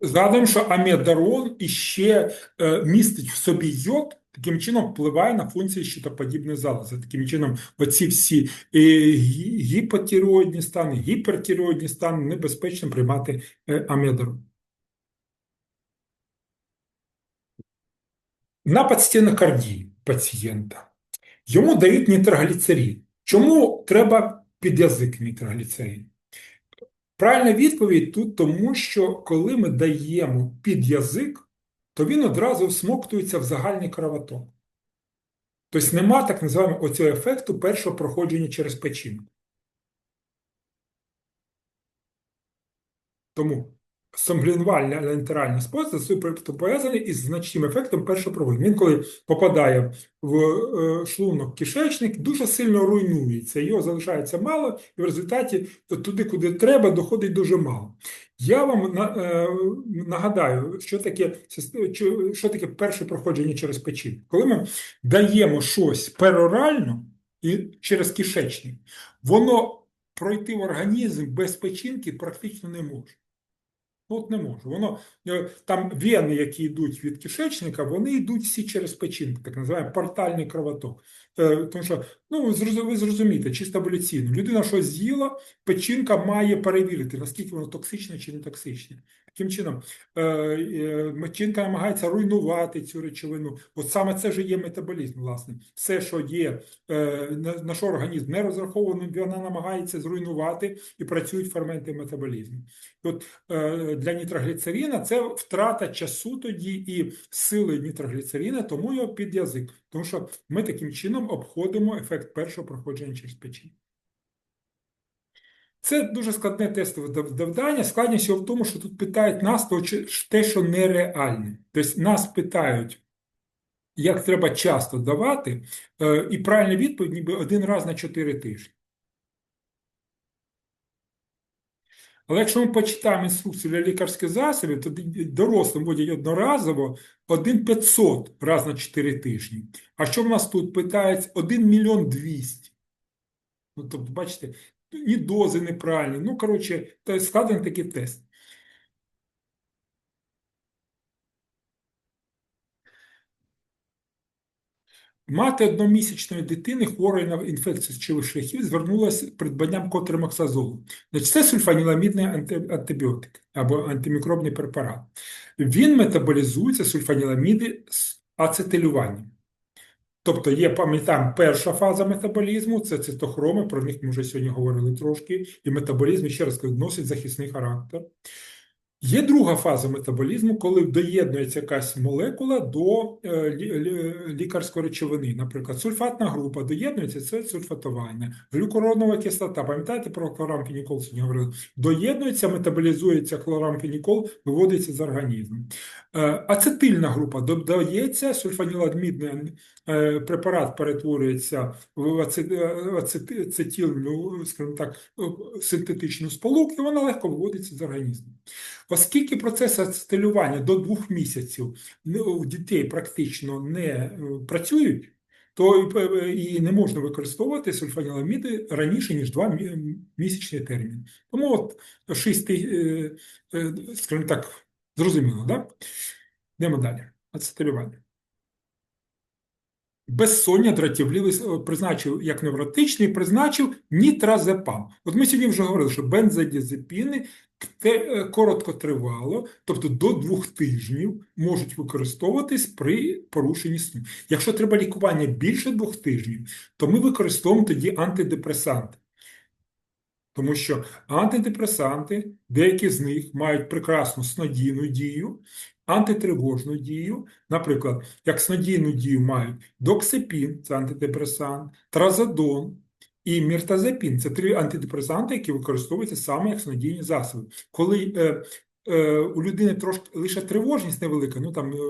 Згадуємо, що амідарон іще е, містить в собі йод, таким чином впливає на функції щитоподібної залози. Таким чином, оці всі е, гі- гіпотиреоїдні стани, гіпертиреоїдні стани небезпечно приймати е, амідарон. Напад стінокардії пацієнта. Йому дають нітрогліцерин. Чому треба під язик нітрогліцерин? Правильна відповідь тут тому, що коли ми даємо під язик, то він одразу всмоктується в загальний кровоток. Тобто нема так називаємо оцього ефекту першого проходження через печінку. Тому сомглінувальний алянтеральний спосіб пов'язаний із значним ефектом першого. Він, коли попадає в е, шлунок кишечник, дуже сильно руйнується. Його залишається мало, і в результаті туди, куди треба, доходить дуже мало. Я вам е, нагадаю, що таке, що таке перше проходження через печінку. Коли ми даємо щось перорально і через кишечник, воно пройти в організм без печінки практично не може. От не можу. Воно е, там вени, які йдуть від кишечника, вони йдуть всі через печінку, так називаємо портальний кровоток. Е, Тому що, ну ви зрозумієте, чисто еволюційно. Людина щось з'їла, печінка має перевірити, наскільки воно токсичне чи не токсичне. Таким чином, е, е, намагається руйнувати цю речовину. От саме це ж є метаболізм, власне. Все, що є, е, на, на що організм не розрахований, вона намагається зруйнувати і працюють ферменти метаболізму. От для нітрогліцерина це втрата часу тоді і сили нітрогліцерина, тому його під язик. Тому що ми таким чином обходимо ефект першого проходження через печінку. Це дуже складне тестове завдання. Складність в тому, що тут питають нас те, що нереальне. Тобто нас питають, як треба часто давати, е, і правильна відповідь ніби один раз на 4 тижні. Але якщо ми почитаємо інструкцію для лікарських засобів, то дорослим вводять одноразово 1,500 раз на 4 тижні. А що в нас тут питають 1 мільйон 200? Ну, тобто, бачите, і дози неправильні. Ну, коротше, складений такий тест. Мати одномісячної дитини, хворої на інфекцію сечових шляхів, звернулася з придбанням котримаксазолу. Значить, це сульфаніламідний антибіотик або антимікробний препарат. Він метаболізується сульфаніламіди з ацетилюванням. Тобто є, пам'ятаємо, перша фаза метаболізму це цитохроми, про них ми вже сьогодні говорили трошки, і метаболізм, ще раз кажу, носить захисний характер. Є друга фаза метаболізму, коли доєднується якась молекула до е, лі- лі- лікарської речовини. Наприклад, сульфатна група доєднується, це сульфатування. Глюкуронова кислота, пам'ятаєте про хлорамфенікол сьогодні говорили? Доєднується, метаболізується хлорамфенікол, виводиться з організму. Е, Ацетильна група додається, сульфаніламідний е, препарат перетворюється в ацет- ацетилну, скажімо так, синтетичну сполуку, і вона легко виводиться з організму. Оскільки процес ацетилювання до двох місяців у дітей практично не е, працюють, то і, е, не можна використовувати сульфаніламіди раніше, ніж два мі- місячний термін. Тому от 6, скажімо так, зрозуміло, да? Йдемо далі. Ацетилювання. Безсоння дратівливість е, призначив як невротичний, призначив нітразепам. От ми сьогодні вже говорили, що бензодіазепіни е, короткотривало, тобто до двох тижнів можуть використовуватись при порушенні сну. Якщо треба лікування більше двох тижнів, то ми використовуємо тоді антидепресанти. Тому що антидепресанти, деякі з них мають прекрасну снодійну дію, антитривожну дію. Наприклад, як снодійну дію мають доксипін, це антидепресант, тразодон і міртазепін. Це три антидепресанти, які використовуються саме як снодійні засоби. Коли е, е, у людини трошки лише тривожність невелика, ну там е,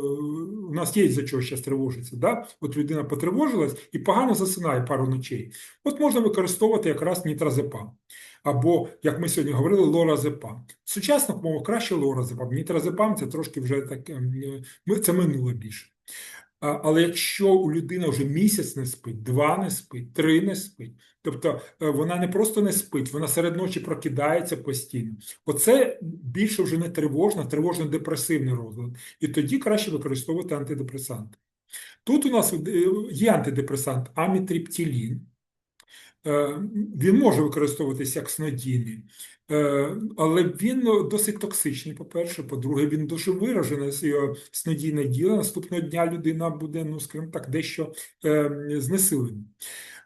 у нас є за чого зараз тривожиться, да? От людина потривожилась і погано засинає пару ночей. От можна використовувати якраз нітразепам. Або, як ми сьогодні говорили, лоразепам. В сучасних мовах краще лоразепам. Нітразепам це трошки вже так, ем, е, це минуле більше. Але якщо у людини вже місяць не спить, два не спить, три не спить, тобто е, вона не просто не спить, вона серед ночі прокидається постійно. Оце більше вже не тривожно, тривожно-депресивний розлад. І тоді краще використовувати антидепресанти. Тут у нас е, є антидепресант амітриптилін. Е, він може використовуватися як снодійний, але він досить токсичний, по-перше. По-друге, він дуже виражений його снодійне діло. Наступного дня людина буде, ну скажімо так, дещо знесилена.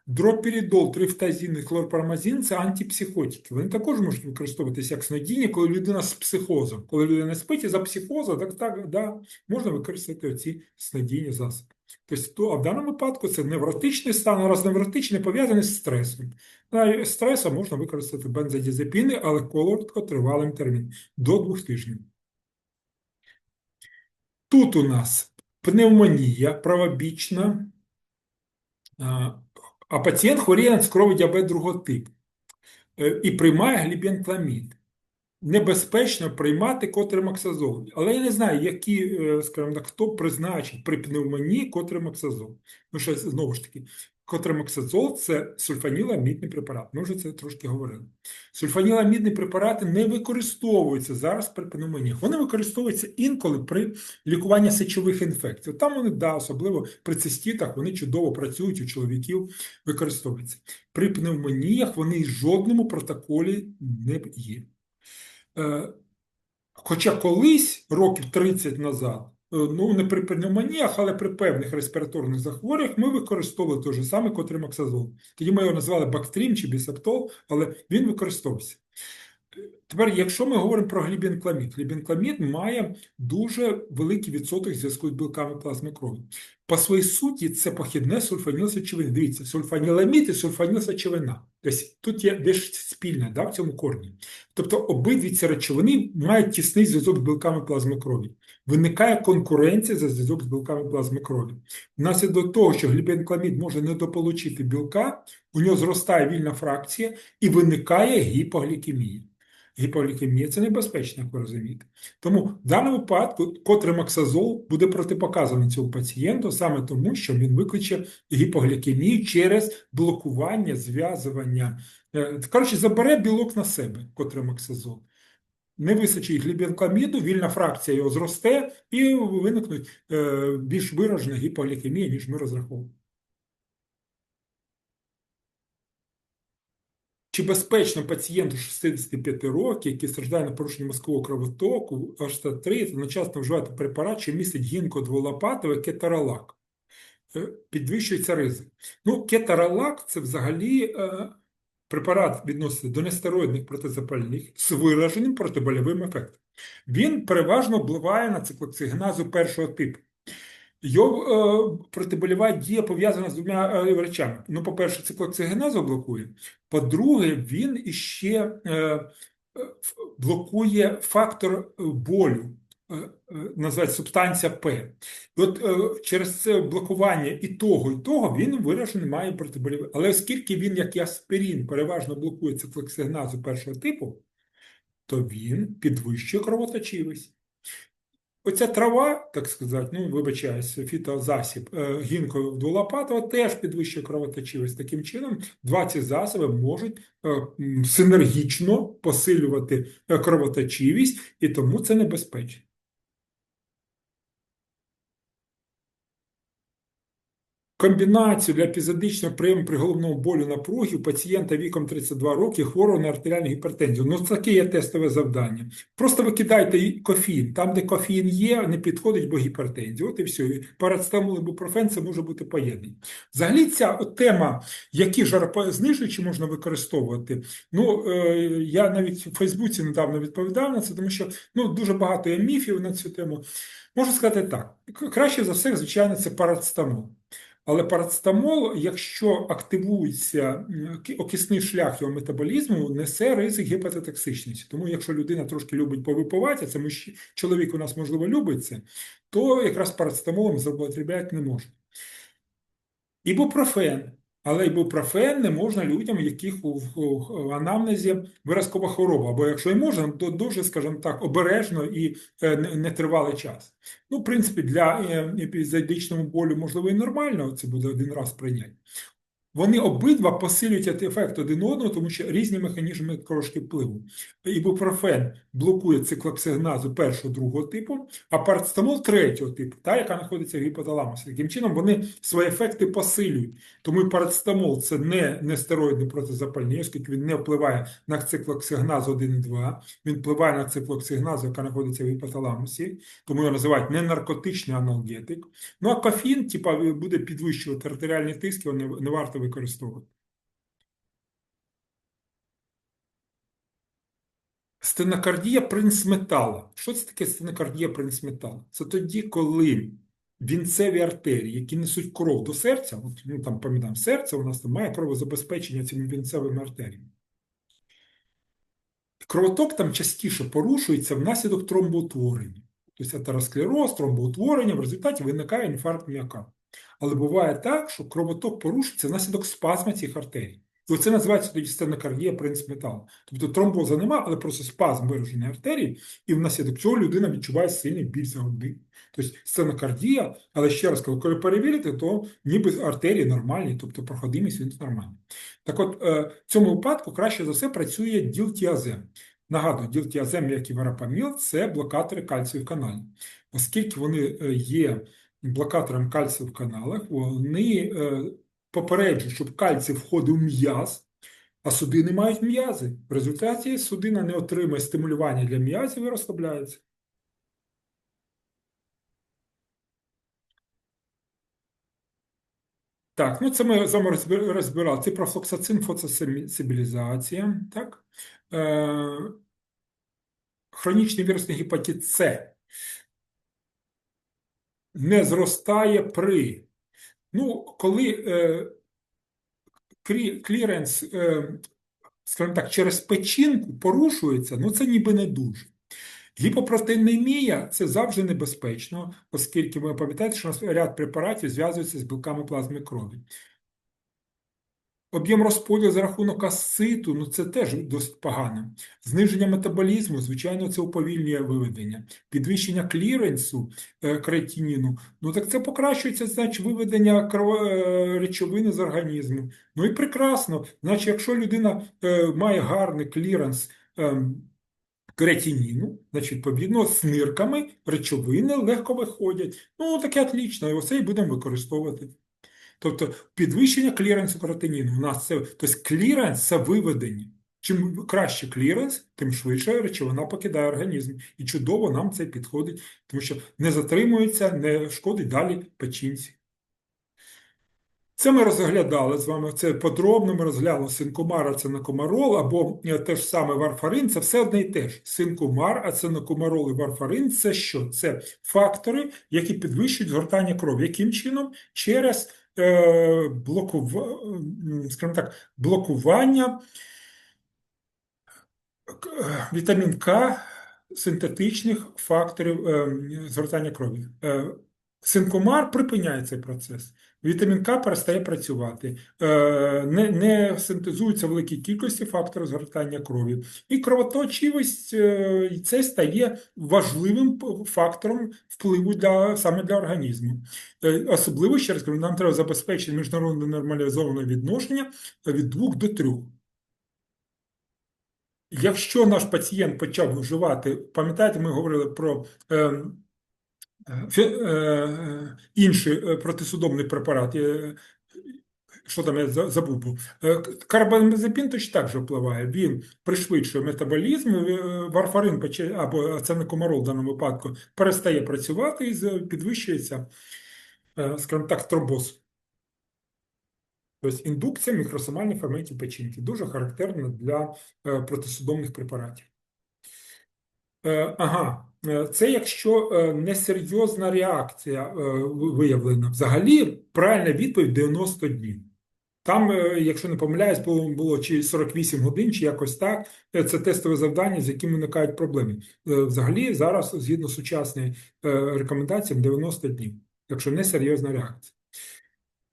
Дропірідол, трифтазін і хлорпармазин – це антипсихотики. Вони також можуть використовуватися як снодійні, коли людина з психозом. Коли людина спить і за психоза, так так, да, можна використати ці снодійні засоби. Тобто, а в даному випадку це невротичний стан, а раз невротичний пов'язаний з стресом. На стресом можна використати бензодіазепіни, але короткотривалим терміном до двох тижнів. Тут у нас пневмонія правобічна, а пацієнт хворіє на цукровий діабет другого типу е, і приймає глібенкламід небезпечно приймати котримаксазол. Але я не знаю, які, е, скажімо так, хто призначить при пневмонії котримаксазол. Ну, що знову ж таки, котримаксазол – це сульфаніламідний препарат. Ми вже це трошки говорили. Сульфаніламідні препарати не використовуються зараз при пневмонії. Вони використовуються інколи при лікуванні сечових інфекцій. Там вони, да, особливо при цистітах, вони чудово працюють, у чоловіків використовуються. При пневмоніях вони в жодному протоколі не є. Е, хоча колись, років 30 назад, е, ну не при пневмоніях, але при певних респіраторних захворюваннях ми використовували той же самий котримоксазол. Тоді ми його назвали бактрім чи бісептол, але він використовувався. Тепер, якщо ми говоримо про глібінкламід, глібінкламід має дуже великий відсоток зв'язку з білками плазми крові. По своїй суті, це похідне сульфанілсечовина. Дивіться, сульфаніламід і сульфанілсечовина. Тобто тут є дещо спільне да, в цьому корні. Тобто обидві ці речовини мають тісний зв'язок з білками плазми крові. Виникає конкуренція за зв'язок з білками плазми крові. Внаслідок того, що глібенкламід може недополучити білка, у нього зростає вільна фракція і виникає гіпоглікемія. Гіполікемія це небезпечно, як ви розумієте. Тому в даному випадку котримаксазол буде протипоказаний цьому пацієнту саме тому, що він викличе гіпоглікемію через блокування, зв'язування. Е, коротше, забере білок на себе котримаксазол. Не вистачить глібенкламіду, вільна фракція його зросте і виникнуть е, більш виражена гіпоглікемія, ніж ми розраховуємо. Чи безпечно пацієнту 65 років, який страждає на порушення мозкового кровотоку, H3, одночасно вживати препарат, що містить гінкодволопатове кетаралак? Е, підвищується ризик. Ну, кетаралак це взагалі е, препарат відноситься до нестероїдних протизапальних з вираженим протибольовим ефектом. Він переважно впливає на циклоцигеназу першого типу. Його е, протиболєва дія пов'язана з двома е, речами. Ну, по-перше, циклоцигеназу блокує. По-друге, він іще е, блокує фактор болю, е, називається субстанція П. От через це блокування і того, і того він виражений має протиболєвий. Але оскільки він, як аспірин, переважно блокує циклоцигеназу першого типу, то він підвищує кровоточивість. Оця трава, так сказати, ну вибачаюсь, фітозасіб гінкою гінко дволопатова теж підвищує кровоточивість. Таким чином, два ці засоби можуть е, синергічно посилювати е, кровоточивість, і тому це небезпечно. Комбінацію для епізодичного прийому при головному болю напруги у пацієнта віком 32 роки хворого на артеріальну гіпертензію. Ну, таке є тестове завдання. Просто викидайте кофеїн. Там, де кофеїн є, не підходить, бо гіпертензія. От і все. Парацетамол і бупрофен це може бути поєднані. Взагалі, ця тема, які жаропознижуючі можна використовувати. Ну, е, я навіть у Фейсбуці недавно відповідав на це, тому що ну, дуже багато є міфів на цю тему. Можу сказати так: краще за все, звичайно, це парацетамол. Але парацетамол, якщо активується окисний шлях його метаболізму, несе ризик гепатотоксичності. Тому, якщо людина трошки любить повипивати, це чоловік у нас, можливо, любить це, то якраз парацетамолом злоупотребляти не можна. Ібупрофен Але ібупрофен не можна людям, яких у, анамнезі виразкова хвороба, або якщо і можна, то дуже, скажімо так, обережно і е, нетривалий час. Ну, в принципі, для е, епізодичного болю можливо і нормально, це буде один раз прийняти. Вони обидва посилюють ефект один одного, тому що різні механізми трошки впливу. Ібупрофен блокує циклоксигназу першого другого типу, а парацетамол третього типу, та, яка знаходиться в гіпоталамусі. Таким чином вони свої ефекти посилюють. Тому і парацетамол це не, не стероїдний протизапальний, оскільки він не впливає на циклоксигназу 1 і 2, він впливає на циклоксигназу, яка знаходиться в гіпоталамусі, тому його називають не наркотичний аналгетик. Ну а кофін, типа, буде підвищувати артеріальний тиск, його не, не варто використовувати. Стенокардія принц метала. Що це таке стенокардія принц метала? Це тоді, коли вінцеві артерії, які несуть кров до серця, от, ну там пам'ятаємо, серце у нас там має кровозабезпечення цими вінцевими артеріями. Кровоток там частіше порушується внаслідок тромбоутворення. Тобто атеросклероз, тромбоутворення, в результаті виникає інфаркт міокарду. Але буває так, що кровоток порушується внаслідок спазму цих артерій. І оце називається тоді стенокардія принцип металу. Тобто тромбоза нема, але просто спазм вираженої артерії, і внаслідок цього людина відчуває сильний біль за груди. Тобто стенокардія, але ще раз, коли перевірити, то ніби артерії нормальні, тобто проходимість він нормальний. Так от, е, в цьому випадку краще за все працює ділтіазем. Нагадую, ділтіазем, як і верапаміл, це блокатори кальцієвих каналів. Оскільки вони е, є блокатором кальцію в каналах, вони е, попереджують, щоб кальцій входив в м'яз, а судини мають м'язи. В результаті судина не отримує стимулювання для м'язів і розслабляється. Так, ну це ми з вами розбирали. Це профлоксацин, фотосибілізація, так? Е, хронічний вірусний гепатит С не зростає при, ну, коли е, кліренс, е, скажімо так, через печінку порушується, ну це ніби не дуже. Гіпопротеїнемія – це завжди небезпечно, оскільки ви пам'ятаєте, що у нас ряд препаратів зв'язується з білками плазми крові. Об'єм розподілу за рахунок асциту, ну це теж досить погано. Зниження метаболізму, звичайно, це уповільнює виведення. Підвищення кліренсу е, креатиніну, ну так це покращується, значить, виведення кров... е, речовини з організму. Ну і прекрасно. Значить, якщо людина е, має гарний кліренс креатиніну, значить, відповідно, з нирками речовини легко виходять. Ну, таке отлично, і оце і будемо використовувати. Тобто підвищення кліренсу креатиніну. У нас це, тобто кліренс це виведення. Чим краще кліренс, тим швидше речовина покидає організм. І чудово нам це підходить, тому що не затримується, не шкодить далі печінці. Це ми розглядали з вами, це подробно ми розглянули синкумар, ацинокумарол, або е, те ж саме варфарин, це все одне і те ж. Синкумар, ацинокумарол і варфарин це що? Це фактори, які підвищують згортання крові. Яким чином? Через е, блокува... скажімо так, блокування к- вітамін К синтетичних факторів звертання згортання крові. Е, Синкомар припиняє цей процес. Вітамін К перестає працювати, е, не, не синтезуються великі кількості факторів згортання крові. І кровоточивість е, це стає важливим фактором впливу для, саме для організму. Е, Особливо, ще раз кажу, нам треба забезпечити міжнародне нормалізоване відношення від 2 до 3. Якщо наш пацієнт почав вживати, пам'ятаєте, ми говорили про е, фе- е, інший е, протисудомний препарат, е, що там я забув був. Е, Карбамазепін точно так же впливає. Він пришвидшує метаболізм, е, варфарин або аценокомарол в даному випадку перестає працювати і підвищується, е, скажімо так, тромбоз. Тобто індукція мікросомальних ферментів печінки дуже характерна для е, протисудомних препаратів. Е, Ага, Е, це якщо е, несерйозна реакція е, виявлена. Взагалі, правильна відповідь 90 днів. Там, е, якщо не помиляюсь, було, чи 48 годин, чи якось так. Е, Це тестове завдання, з яким виникають проблеми. Е, Взагалі, зараз, згідно з сучасною е, рекомендаціям, 90 днів, якщо не серйозна реакція.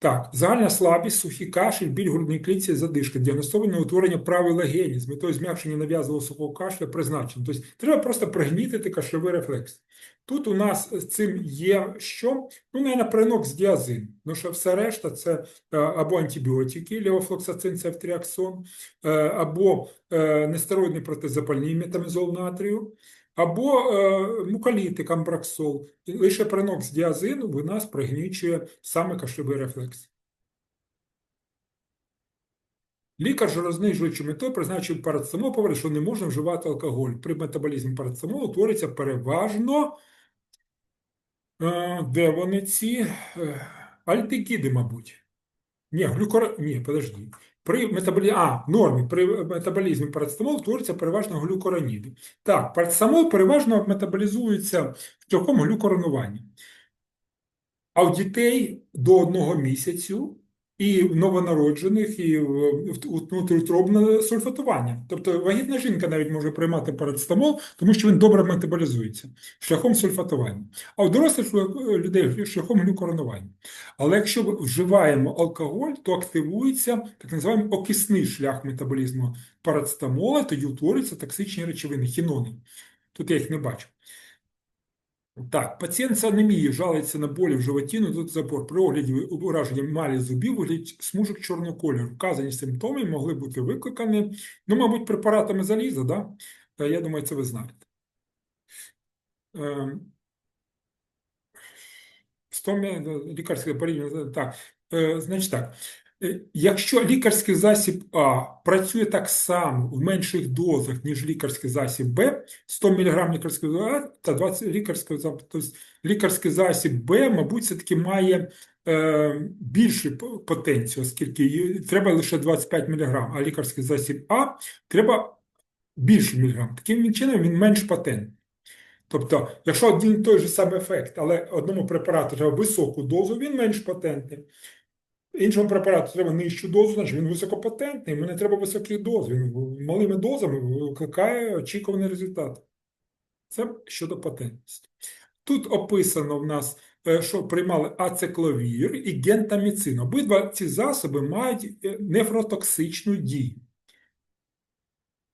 Так, загальна слабість, сухий кашель, біль в грудній клітці, задишка, діагностоване утворення правої легені з метою зм'якшення нав'язливого сухого кашля призначено. Тобто треба просто пригнітити кашльовий рефлекс. Тут у нас з цим є що? Ну, навіть принок з діазин. Ну, що все решта це е, або антибіотики, левофлоксацин, цефтріаксон, е, або е, нестероїдний протизапальний метамізол натрію, або е, муколітик, амбраксол. Лише принок з діазину в нас пригнічує саме кашльовий рефлекс. Лікар жирознижуючи метою призначив парацетамол, говорить, що не можна вживати алкоголь. При метаболізмі парацетамолу утворюється переважно, е, де вони ці е, альдегіди, мабуть. Ні, глюкор... Ні, подожди. При метаболі... А, нормі, при метаболізмі парацетамолу твориться переважно глюкороніди. Так, парацетамол переважно метаболізується шляхом глюкоронування. А у дітей до одного місяцю і новонароджених, і в- в- сульфатування. Тобто вагітна жінка навіть може приймати парацетамол, тому що він добре метаболізується шляхом сульфатування. А у дорослих людей шляхом глюкоронування. Але якщо вживаємо алкоголь, то активується так називаємо окисний шлях метаболізму парацетамола, тоді утворюються токсичні речовини, хінони. Тут я їх не бачу. Так, пацієнт з анемією жалується на болі в животі, ну тут запор. При огляді ураження малі зубів вигляд смужок чорного кольору. Вказані симптоми могли бути викликані, ну, мабуть, препаратами заліза, да? Е, Я думаю, це ви знаєте. Ем, Стомія, лікарське порівняння, так, е, значить так. Е, Якщо лікарський засіб А працює так само в менших дозах, ніж лікарський засіб Б, 100 мг лікарського А та 20 лікарського засобу, тобто лікарський засіб Б, мабуть, все-таки має е, більшу потенцію, оскільки треба лише 25 мг, а лікарський засіб А треба більше міліграм. Таким чином він менш потентний. Тобто, якщо один той же самий ефект, але одному препарату треба високу дозу, він менш потентний. Іншому препарату треба нижчу дозу, значить він високопотентний, йому не треба високих доз. Він малими дозами викликає очікуваний результат. Це щодо потентності. Тут описано в нас, е, що приймали ацекловір і гентаміцин. Обидва ці засоби мають е, нефротоксичну дію.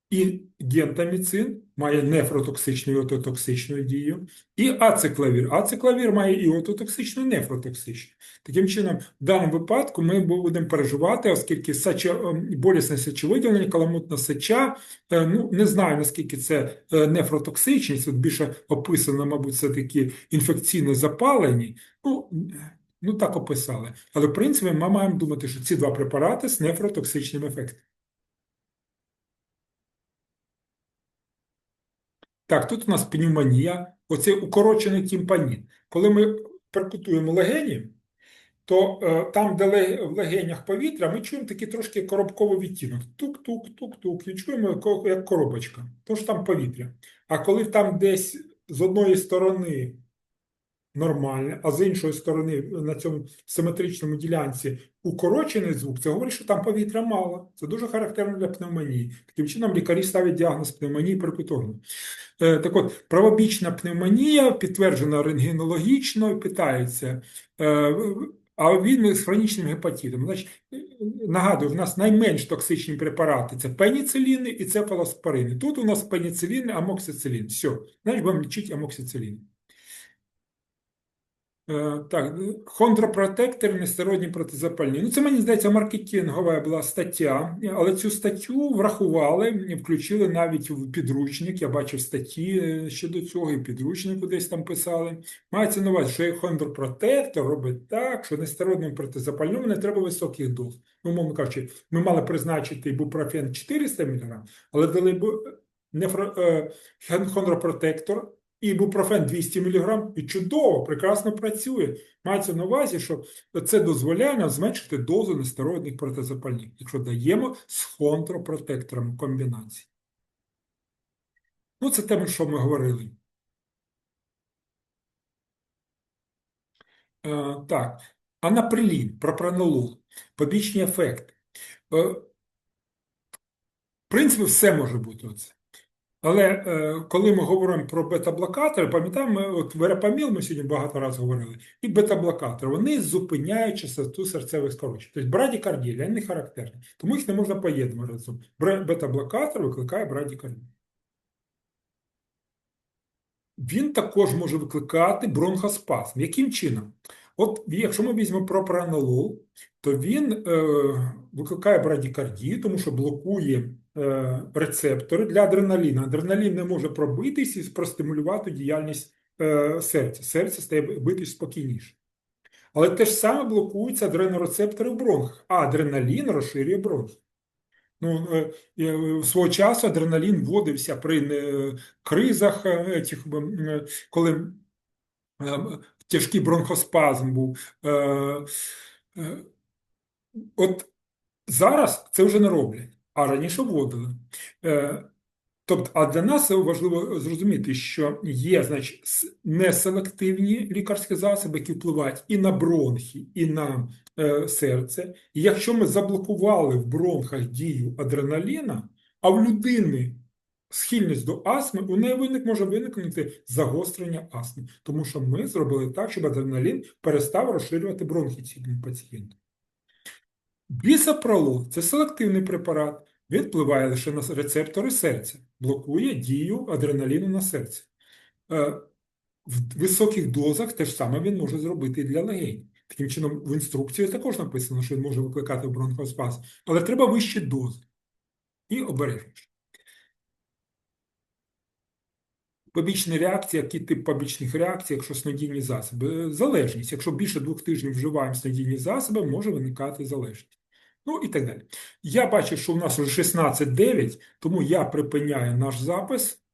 І гентаміцин має нефротоксичну і ототоксичну дію, і ацеклавір. Ацеклавір має і ототоксичну, і нефротоксичну. Таким чином, в даному випадку ми будемо переживати, оскільки сеча, ем, болісне сечовиділення, каламутна сеча, е, ну, не знаю, наскільки це е, нефротоксичність, тут більше описано, мабуть, все-таки інфекційне запалення. Ну, ну, так описали. Але, в принципі, ми маємо думати, що ці два препарати з нефротоксичним ефектом. Так, тут у нас пневмонія, оцей укорочений тімпанін. Коли ми перкутуємо легені, то е, там, де в легенях повітря, ми чуємо такий трошки коробковий відтінок. Тук-тук-тук-тук. І чуємо як коробочка. Тож там повітря. А коли там десь з одної сторони нормальне, а з іншої сторони на цьому симетричному ділянці укорочений звук, це говорить, що там повітря мало. Це дуже характерно для пневмонії. Таким чином лікарі ставлять діагноз пневмонії перкуторно. Е, Так от, правобічна пневмонія підтверджена рентгенологічно і питається, е, а він з хронічним гепатитом. Значить, нагадую, в нас найменш токсичні препарати це пеніциліни і цефалоспорини. Тут у нас пеніцилін, амоксицилін. Все, знаєш, будемо лічити амоксицилін. Е, Так, хондропротектори, нестероїдні протизапальні. Ну, це, мені здається, маркетингова була стаття, але цю статтю врахували, і включили навіть в підручник. Я бачив статті е, щодо цього, і підручнику десь там писали. Мається на увазі, що хондропротектор робить так, що нестероїдним протизапальним не треба високих доз. Ну, умовно кажучи, ми мали призначити ібупрофен 400 мг, але дали б нефро, е, хондропротектор ібупрофен 200 мг і чудово, прекрасно працює. Мається на увазі, що це дозволяє нам зменшити дозу нестероїдних протизапальних, якщо даємо з хондропротектором комбінації. Ну, це те, що ми говорили. Е, так, анаприлін, пропранолол, побічні ефекти. Е, в принципі, все може бути оце. Але е, коли ми говоримо про бета-блокатори, пам'ятаємо, от верапаміл ми сьогодні багато разів говорили, і бета-блокатори, вони зупиняють частоту серцевих скорочень. Тобто брадікардія, вони не характерні, тому їх не можна поєднувати разом. Бета-блокатор викликає брадікардію. Він також може викликати бронхоспазм. Яким чином? От якщо ми візьмемо пропранолол, то він е, викликає брадікардію, тому що блокує рецептори для адреналіну. Адреналін не може пробитись і простимулювати діяльність е, серця. Серце стає битись спокійніше. Але те ж саме блокуються адренорецептори в бронхах, а адреналін розширює бронхи. Ну, е, е, свого часу адреналін вводився при е, кризах, е, е, коли е, тяжкий бронхоспазм був. Е, е, От зараз це вже не роблять, а раніше вводили. Е, Тобто, а для нас важливо зрозуміти, що є, значить, неселективні лікарські засоби, які впливають і на бронхи, і на е, серце. І якщо ми заблокували в бронхах дію адреналіна, а в людини схильність до астми, у неї виник може виникнути загострення астми, тому що ми зробили так, щоб адреналін перестав розширювати бронхи цьому пацієнту. Бісопролол – це селективний препарат. Він впливає лише на рецептори серця, блокує дію адреналіну на серце. Е, В високих дозах те ж саме він може зробити і для легень. Таким чином, в інструкції також написано, що він може викликати бронхоспазм, але треба вищі дози і обережніше. Побічні реакції, який тип побічних реакцій, якщо снодійні засоби? Е, Залежність. Якщо більше двох тижнів вживаємо снодійні засоби, може виникати залежність. Ну і так далі. Я бачу, що у нас вже 16.9, тому я припиняю наш запис.